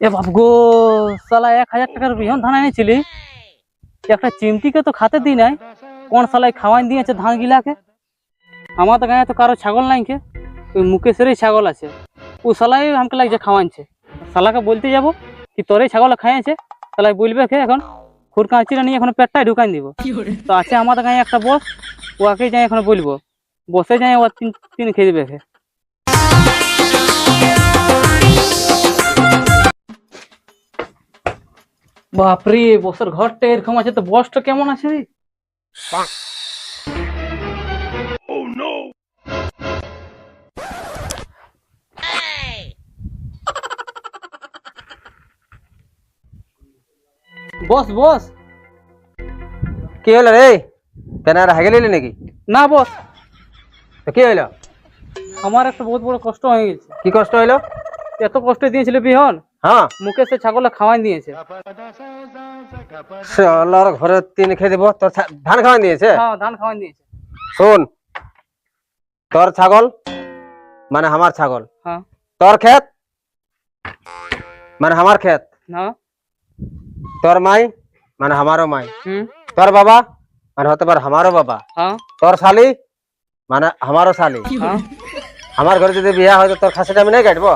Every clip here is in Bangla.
এ বাপ গো সালা এক হাজার টাকার বিহন ধান এনেছিলি? একটা চিমটিকে তো খাতে দিই নাই। কোন সালাই খাওয়াই দিয়েছে ধান গিলাকে? আমার তো গায়ে তো কারও ছাগল নাই কে? ওই মুকেশেরই ছাগল আছে। ও সালাই আমাকে লাগছে খাওয়াইছে। সালাকে বলতে যাব কি তোরই ছাগল খাইয়েছে? সালাই বলবে কে এখন? খুর কাঁচিটা নিয়ে এখন পেটটাই ঢুকাই দিব। তো আছে আমাদের গায়ে একটা বস ওকে যাই এখন বলব। বসে যাই ও তিন তিন খেয়ে দিবে বাপরে বসের ঘরটা এরকম আছে তো বসটা কেমন আছে রে? বস বস। কি হলো রে? কেন আর হাগে নিলি নাকি? না বস। তো কি হইল আমার একটা বহুত বড় কষ্ট হয়ে গেছে। কি কষ্ট হইল এত কষ্ট দিয়েছিল বিহন। হ্যাঁ। মুকেশে ছাগলে খাওয়াই দিয়েছে আল্লাহর ঘরে তিন খেয়ে দিব তোর ধান খাওয়াই দিয়েছে হ্যাঁ ধান খাওয়াই দিয়েছে শোন তোর ছাগল মানে আমার ছাগল হ্যাঁ। তোর ক্ষেত মানে আমার ক্ষেত তোর মাই মানে আমারও মাই তোর বাবা মানে হতে পারে আমারও বাবা হ্যাঁ। তোর শালি মানে আমারও শালি হ্যাঁ। আমার ঘরে যদি বিয়া হয় তোর খাসিটা আমি নাই কাটবো?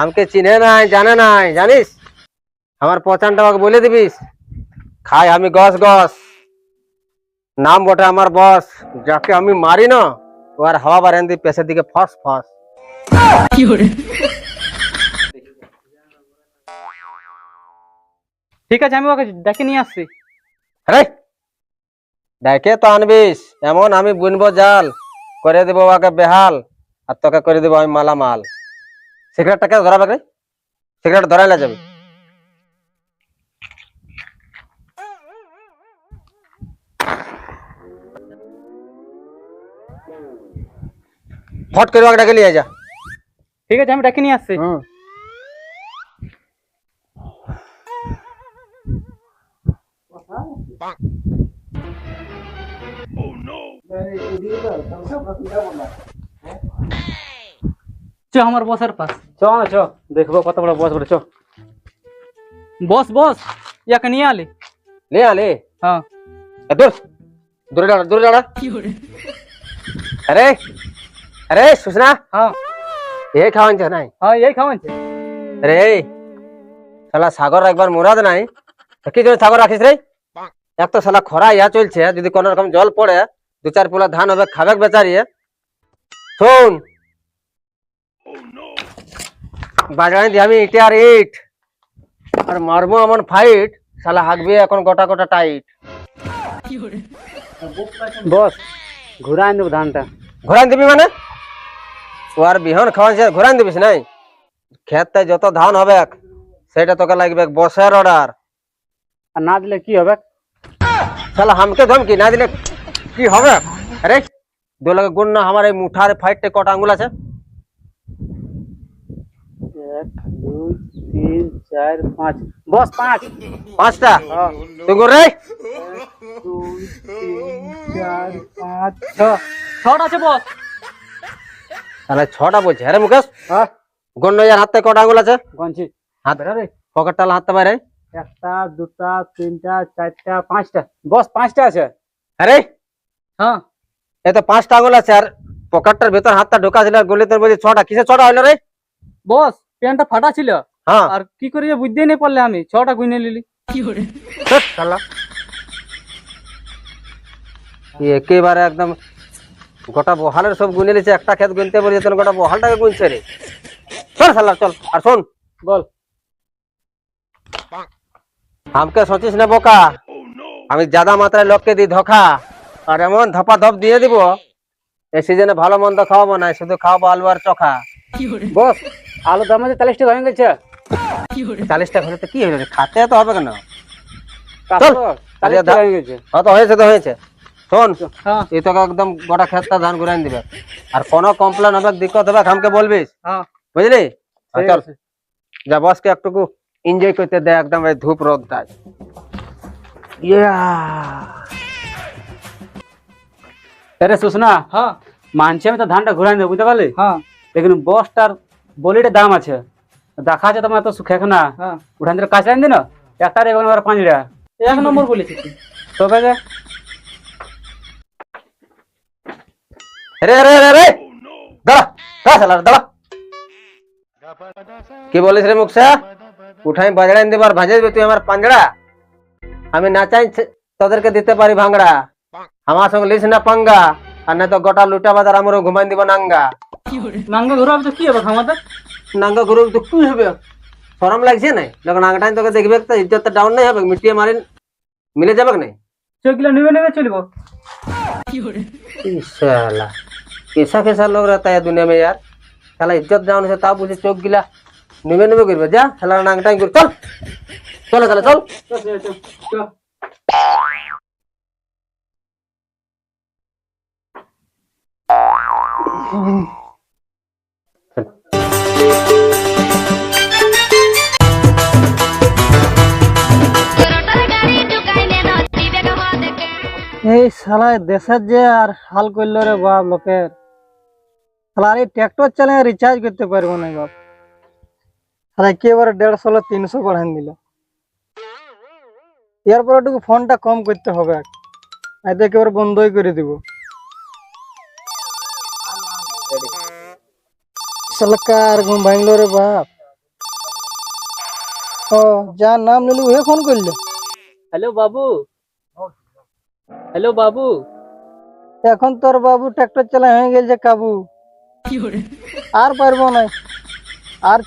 আমাকে চিনে নাই জানে নাই জানিস আমার পচানটা আমাকে বলে দিবিস খাই আমি গস গস নাম বটে আমার বস যাকে আমি মারি না ও আর হাওয়া বারেন দি পেছের দিকে ফস ফস ঠিক আছে আমি ওকে ডেকে নিয়ে আসছি। রে দেখে তো আনবিস। এমন আমি বুনবো জাল করে দেবো ওকে বেহাল আর তোকে করে দেবো আমি মালামাল। সিগারেটটাকে ধরাবে রে সিগারেট ধরাইলে যাবে। ফট করে ওকে ডেকে নিয়ে যা। ঠিক আছে আমি ডেকে নিয়ে আসছি। হুম। চ আমার বসের পাশ চ না চ দেখবো কত বড় বস বড় চ বস বস ইয়াকে নিয়ে আলি ले आ ले হ্যাঁ ए, दूर दूर डाड़ा दूर डाड़ा अरे अरे सुषना হ্যাঁ ये खावन छ নাই হ্যাঁ এই খাওয়াইছে अरे শালা সাগর একবার মুরাদ নাই তো কি জন্য সাগর রাখিস রে এক তো শালা খরা ইয়া চলছে যদি কোন রকম জল পড়ে দু চার পোলা ধান হবে খাবে বেচারিয়ে শোন বাজারে দিয়ে আমি ইটে আর ইট। আর মারবো এমন ফাইট শালা হাঁকবে এখন গোটা গোটা টাইট বস ঘুরাই দেবো ধানটা। ঘোরান দিবি মানে? ও আর বিহন খাওয়ান সে ঘোরান দিবিস নাই? ক্ষেতে যত ধান হবে সেটা তোকে লাগবে বসের অর্ডার আর না দিলে কি হবে? শালা হামকে ধমকি না দিলে কি হবে? আরে দোলকে গুণ না আমার এই মুঠার ফাইটে কটা আঙ্গুল আছে? এক দুই তিন চার পাঁচ। বস পাঁচ। পাঁচটা। তুই গুণ দুই তিন চার পাঁচ ছ ছটা আছে বস। তাহলে ছটা বলছে। আরে মুকেশ। হ্যাঁ। ইয়ার হাতে কটা আঙ্গুল আছে? গঞ্জি। হাত পকেট টালা হাতে বাইরে একটা দুটা তিনটা চারটা পাঁচটা। বস পাঁচটা আছে। আরে। হ্যাঁ। এ পাঁচটা আঙ্গুল আছে আর পকেটটার ভেতর হাতটা ঢোকা ছিল আর গলিতে বলছি ছটা। কিসে ছটা হইল রে? বস প্যান্টটা ফাটা ছিল। হ্যাঁ। আর কি করে যে বুঝতেই নেই পারলে আমি ছটা গুনে নিলি। একেবারে একদম গোটা বহালের সব গুনে নিয়েছে একটা ক্ষেত গুনতে বলে যেত গোটা বহালটাকে গুনছে রে। চল শালা চল আর শোন। বল। আমাকে সচিস না বোকা আমি জাদা মাত্রায় লোককে দিই ধোকা। আর এমন ধপা ধপ দিয়ে দিব এই সিজনে ভালো মন্দ খাওয়াবো না শুধু খাওয়াবো আলু আর চোখা। বস। আলু দাম আছে চালিশ টাকা হয়ে গেছে চালিশ টাকা হলে তো কি হয়ে খাতে তো হবে কেন? আচ্ছা, হ্যাঁ, হয়েছে তো হয়েছে। শোন হ্যাঁ। একদম গোটা ধান দিবে। আর কোনো কমপ্লেন হবে হ্যাঁ। বুঝলি? একটুকু করতে দে একদম ধূপ রোদটা। আরে মানছি আমি তো ধানটা ঘুরাই দেবো বুঝতে পারলি? হ্যাঁ। লেকিন বসটার বলিটা দাম আছে। দেখা আছে তোমার তো সুখে না। হ্যাঁ। উঠান দিলে কাজ লাইন দিন। একটার এবং এবার পাঁচটা। এক নম্বর বলেছি। তবে যে রে রে রে রে! দাঁড়া দাঁড়া শালা দাঁড়া। কি বলিস রে মুখসা? উঠাই বাজড়াইন দেবার ভাজে দিবি তুই আমার পাঞ্জড়া। আমি না চাই তোদেরকে দিতে পারি ভাঙড়া। আমার সঙ্গে লিস না পাঙ্গা। আর না তো গোটা লুটা বাজার আমারও ঘুমাই দিব নাঙ্গা। নাঙ্গা ঘুরাবি তো কি হবে আমাদের নাঙ্গা ঘুরু তো কি হবে শরম লাগছে না যখন নাঙ্গাটাই তোকে দেখবে তো ইজ্জতটা ডাউন নাই হবে মিটিয়ে মারি মিলে যাবে না চোখগুলো নেবে নেবে চলবো साला कैसा कैसा लोग रहता है दुनिया में यार साला इज्जत डाउन से ताप मुझे चौक गिला निवे निवे कर जा साला नांग टाइम कर चल चल चल चल রোটার এই শালা দেশের যে আর হাল করল রে বাপ লোকের। শালা আর এই ট্র্যাক্টর চালিয়ে রিচার্জ করতে পারব না বাপ। শালা একেবারে দেড়শো হলো, তিনশো বাড়ান দিল। এরপর একটু ফোনটা কম করতে হবে। আজ একেবারে বন্ধই করে দিব। শালা কার ঘুম ভাঙলো রে বাপ। ও, যার নাম নিলি ওহে ফোন করল। হ্যালো বাবু। হ্যালো বাবু। এখন তোর বাবু ট্রাক্টর চালা হয়ে গেছে কাবু। আর পারব না। আর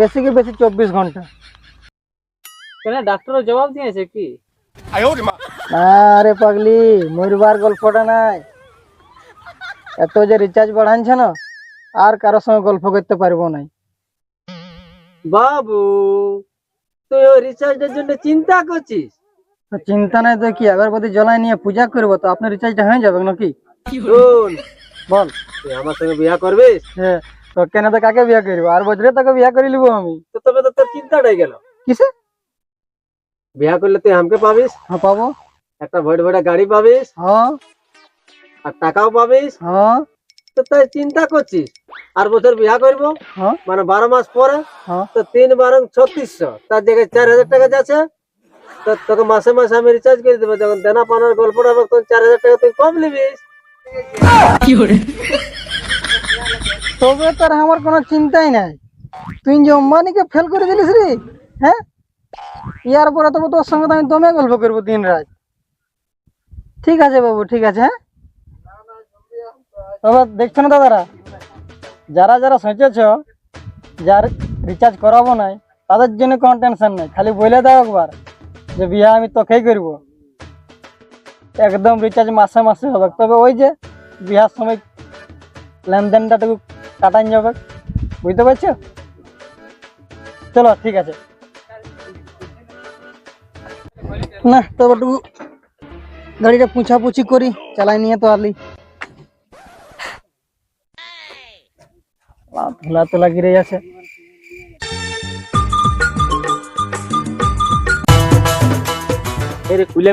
বেশি কি বেশি চব্বিশ ঘণ্টা। কেন ডাক্তার জবাব দিয়েছে কি? আরে পাগলি মরবার গল্পটা নাই। এত যে রিচার্জ বাড়ানছে না আর কারোর সঙ্গে গল্প করতে পারব না বাবু তুই ওই রিচার্জের জন্য চিন্তা করছিস? চিন্তা নাই তো কি আগরবাতি জ্বলাই নিয়ে পূজা করব তো আপনার রিচার্জটা হয়ে যাবে নাকি? বল। তুই আমার সঙ্গে বিয়া করবিস? হ্যাঁ তো কেন তো কাকে বিয়া করব? আর বছরে তোকে বিয়া করে নিবো আমি। তো তবে তো তোর চিন্তাটাই গেল কিসে? বিয়া করলে তুই আমাকে পাবিস? হ্যাঁ পাবো। একটা ভোট ভোটা গাড়ি পাবিস? হ্যাঁ। আর টাকাও পাবিস? হ্যাঁ। তো তাই চিন্তা করছিস। আর বছর বিয়া করব? হ্যাঁ। মানে বারো মাস পরে? হ্যাঁ। তো তিন বারং ছত্রিশশো। তার জায়গায় চার হাজার টাকা যাচ্ছে। তোকে মাসে মাসে আমি রিচার্জ করে দেবো। যখন দেনা পাওনার গল্পটা হবে তখন চার হাজার টাকা তুই কম নিবিস তবে তোর আমার কোনো চিন্তাই নাই। তুই যে অম্বানিকে ফেল করে দিলিস রে হ্যাঁ? ইয়ার পরে তবে তোর সঙ্গে আমি দমে গল্প করব দিন রাত ঠিক আছে বাবু ঠিক আছে হ্যাঁ? তবে দেখছ না দাদারা যারা যারা সোচেছ যার রিচার্জ করাবো নাই তাদের জন্য কোনো টেনশন নাই খালি বলে দাও একবার। যে বিয়া আমি তোকেই করব। একদম রিচার্জ মাসে মাসে হবে। তবে ওই যে বিয়ার সময় লেনদেনটাটুকু কাটান যাবে। বুঝতে পারছ? চলো, ঠিক আছে। না, তবে টুকু গাড়িটা পুছাপুছি করি, চালাই নিয়ে তো আলি ধুলা তোলা গিরে আছে রে কুলে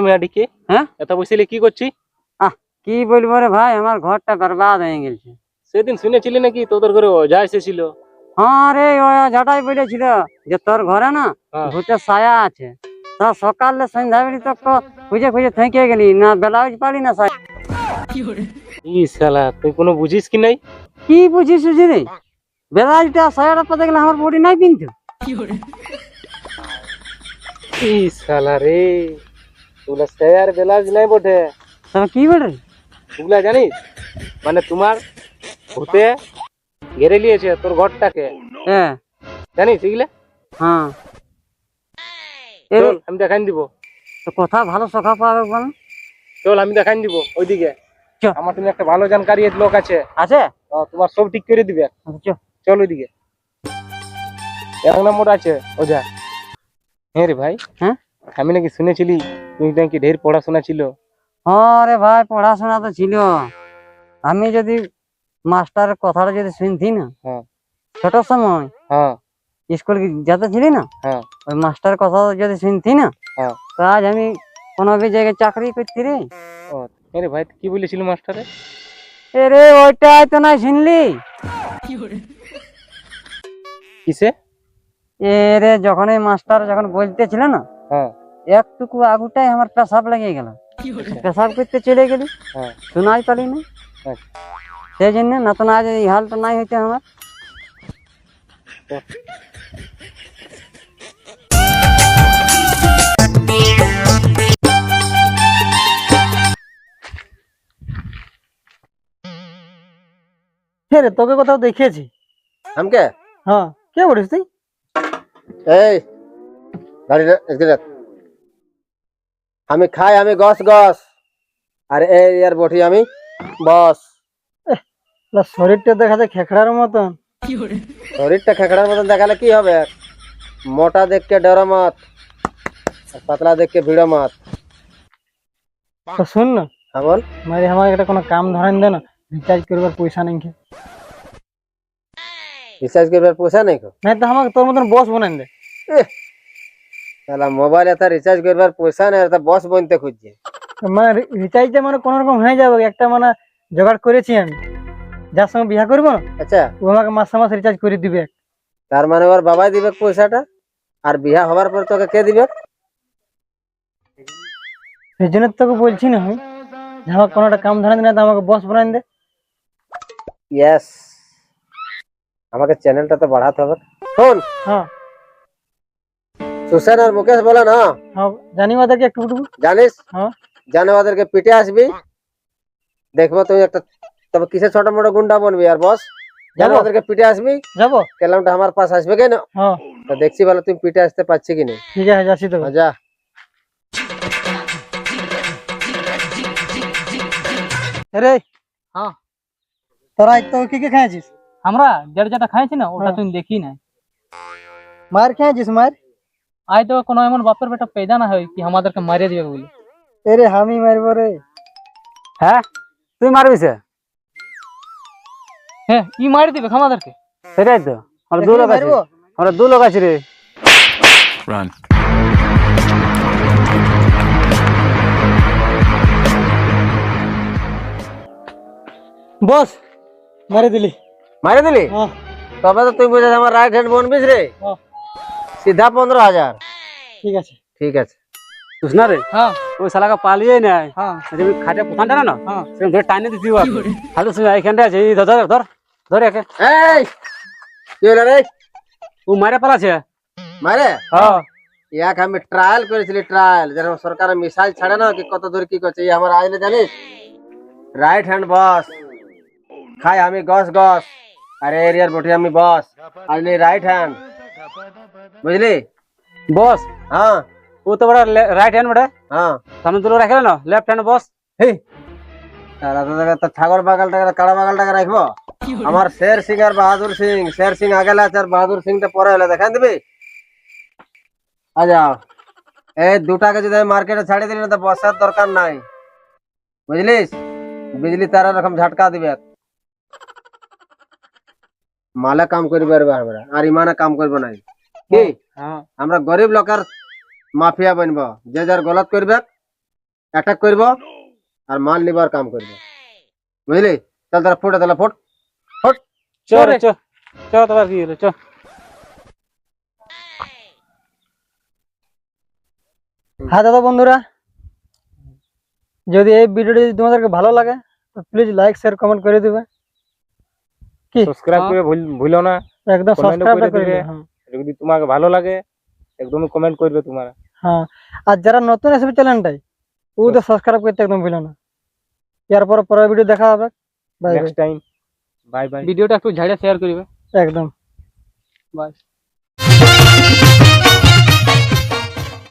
হ্যাঁ? এত বসিলে কি করছি? আহ কি বলব রে ভাই আমার ঘরটা বরবাদ হয়ে গেছে। সেদিন শুনেছিলি নাকি তোদের ঘরে অজা এসেছিল? হ্যাঁ রে বলেছিল যে তোর ঘরে না হ্যাঁ। ভূতের ছায়া আছে। তা সকালে সন্ধ্যা বেলি তো খুঁজে খুঁজে থেকে গেলি না ব্লাউজ পালি না ছায়া। শালা তুই কোনো বুঝিস কি নাই? কি বুঝিস সুঝি রে? ব্লাউজটা ছায়াটা পাতে গেলে আমার বডি নাই শালা রে? তুলা শেয়ার বেলাজ নাই বটে তবে কি বলে তুলা জানিস মানে তোমার ভূতে ঘেরে নিয়েছে তোর ঘরটাকে হ্যাঁ জানিস এগুলা হ্যাঁ চল আমি দেখাই দিব তো কথা ভালো সখা পাবে বল চল আমি দেখাই দিব ওইদিকে আমার তুমি একটা ভালো জানকারি লোক আছে আছে তোমার সব ঠিক করে দিবে আচ্ছা, চল। ওইদিকে এক নম্বর আছে ওঝা হ্যাঁ রে ভাই হ্যাঁ আমি নাকি শুনেছিলি নাকি ঢের পড়াশোনা ছিল? হ্যাঁ রে ভাই পড়াশোনা তো ছিল। আমি যদি মাস্টারের কথাটা যদি শুনতি না হ্যাঁ। ছোট সময় হ্যাঁ। স্কুল যেতে ছিলি না? হ্যাঁ। ওই মাস্টারের কথা যদি শুনতি না হ্যাঁ। তো আজ আমি কোনো বি জায়গায় চাকরি করছি রে। রে ভাই কি বলেছিল মাস্টারে? এ রে ওইটাই তো নাই শুনলি। কিসে? এরে যখন এই মাস্টার যখন বলতেছিল না হ্যাঁ। একটুকু আগুটাই আমার পেশাব লেগে গেল পেশাব করতে চলে গেলি হ্যাঁ শোনাই পারি না হ্যাঁ। সেই জন্য না তো না আজ এই হালটা নাই হইতে আমার হ্যাঁ রে তোকে কোথাও দেখিয়েছি আমাকে হ্যাঁ কে বলিস তুই এই গাড়ি এদিকে রাখ। আমি খাই আমি গস গস আর এই ইয়ার বটি আমি বস। লা, শরীরটা দেখা যায় খেখড়ার মতন শরীরটা খেকড়ার মতন দেখালে কি হবে? মোটা দেখকে ডরো মত আর পাতলা দেখকে ভিড়ো মত। তো শুন না হ্যাঁ বল। মারি আমার একটা কোনো কাম ধরেন দে না রিচার্জ করবার পয়সা নেই রিচার্জ করবার পয়সা নেই কো তো আমাকে তোর মতন বস বনাই দে। তাহলে মোবাইল এত রিচার্জ করবার পয়সা নেই এটা বস বনতে খুঁজছে। মানে রিচার্জটা মানে কোনো রকম হয়ে যাবে একটা মানে জোগাড় করেছি আমি। যার সঙ্গে বিয়া করব আচ্ছা। ও আমাকে মাসে মাস রিচার্জ করে দিবে। তার মানে ওর বাবাই দিবে পয়সাটা আর বিয়া হবার পর তোকে কে দিবে? সেই জন্য তোকে বলছি না আমি। যে আমাকে কোনো একটা কাম ধরেন দে না তো আমাকে বস বানাই দে। ইয়েস আমাকে চ্যানেলটা তো বাড়াতে হবে। শোন হ্যাঁ। সুসেন আর মুকেশ বলে না হ্যাঁ জানি ওদেরকে একটু একটু জানিস? হ্যাঁ। জানে ওদেরকে পিটে আসবি। দেখব তুই একটা তবে কিসের ছোট মোটো গুন্ডা বনবি আর বস? জানো যাব। ওদেরকে পিটে আসবি? যাব। কেলামটা আমার পাশ আসবে কেন? হ্যাঁ। তো দেখছি বলো তুমি পিটে আসতে পারছি কি না ঠিক আছে যাচ্ছি তো যা। রে হ্যাঁ। তোরা আজ তো কি কি খেয়েছিস আমরা যেটা যেটা খাইছি না ওটা হ্যাঁ। তুমি দেখি না মার খেয়েছিস মার আজ তো কোনো এমন বাপের বেটা পেদা না হয় কি আমাদেরকে মারিয়ে দিবে বলে এরে আমি মারবো রে হ্যাঁ তুই মারবি সে হ্যাঁ ই মারি দিবে আমাদেরকে সেটাই তো আমরা দু এখনই লোক আছি মারবো? আমরা দু লোক আছি রে বস মারি দিলি মারে দিলি হ্যাঁ তবে তো তুই বুঝে আমার রাইট হ্যান্ড বনবিস রে হ্যাঁ সিধা পনেরো হাজার ঠিক আছে ঠিক আছে বুঝ না রে হ্যাঁ ওই শালাকে পালিয়ে নেয় হ্যাঁ তুমি খাটে প্রধানটা না হ্যাঁ সেরকম ধরে টাইনে দিতে হাতে তুমি এইখানটা আছে এই ধর ধর ধর ধর একে এই কি হলো রে ও মারে পালাছে মারে হ্যাঁ ইয়াক আমি ট্রায়াল করেছিলি ট্রায়াল যেরকম সরকার মিসাইল ছাড়ে না কি কত দূর কি করছে এই আমার আইলে জানিস রাইট হ্যান্ড বস খাই আমি গস গস আরে এরিয়ার বটি আমি বস আইলি রাইট হ্যান্ড বুঝলি? বস। হ্যাঁ। ও তো বড় রাইট হ্যান্ড বড় হ্যাঁ। সামনে দুটো রাখলে না। লেফট হ্যান্ড বস। হেই। ঠাকুর বাগালটাকে কাড়া বাগালটাকে রাখব? আমার শের সিং আর বাহাদুর সিং। শের সিং আগে আছে আর বাহাদুর সিংটা পরে হলে দেখাই দিবি? আ যাও এই দুটাকে যদি আমি মার্কেটে ছাড়ি দিলি না তো বসার দরকার নাই। বুঝলিস? বিজলি তার এরকম ঝাটকা দিবে। মালে কাম করি পারবে আমরা আর ইমানে কাম করব নাই কি? হ্যাঁ আমরা গরিব লোকের মাফিয়া বনব যে যার গলত করবে অ্যাটাক করব আর মাল নিবার কাম করব। বুঝলি? চল তাহলে ফুটে তাহলে ফুট। ফুট। চো রে চো। চো তোমার কি হলো চো। হ্যাঁ দাদা বন্ধুরা যদি এই ভিডিওটি তোমাদেরকে ভালো লাগে তো প্লিজ লাইক শেয়ার কমেন্ট করে দিবে। সাবস্ক্রাইব করে ভুলো না। একদম সাবস্ক্রাইব করে হ্যাঁ। যদি তোমাকে ভালো লাগে একদম কমেন্ট করবে তোমরা। হ্যাঁ। আর যারা নতুন আসবে চ্যানেলটাই ও তো সাবস্ক্রাইব করতে একদম ভুলো না। এরপর পরের ভিডিও দেখা হবে। Bye next time bye bye ভিডিওটা একটু ঝাড়ে শেয়ার করবে। একদম। বাই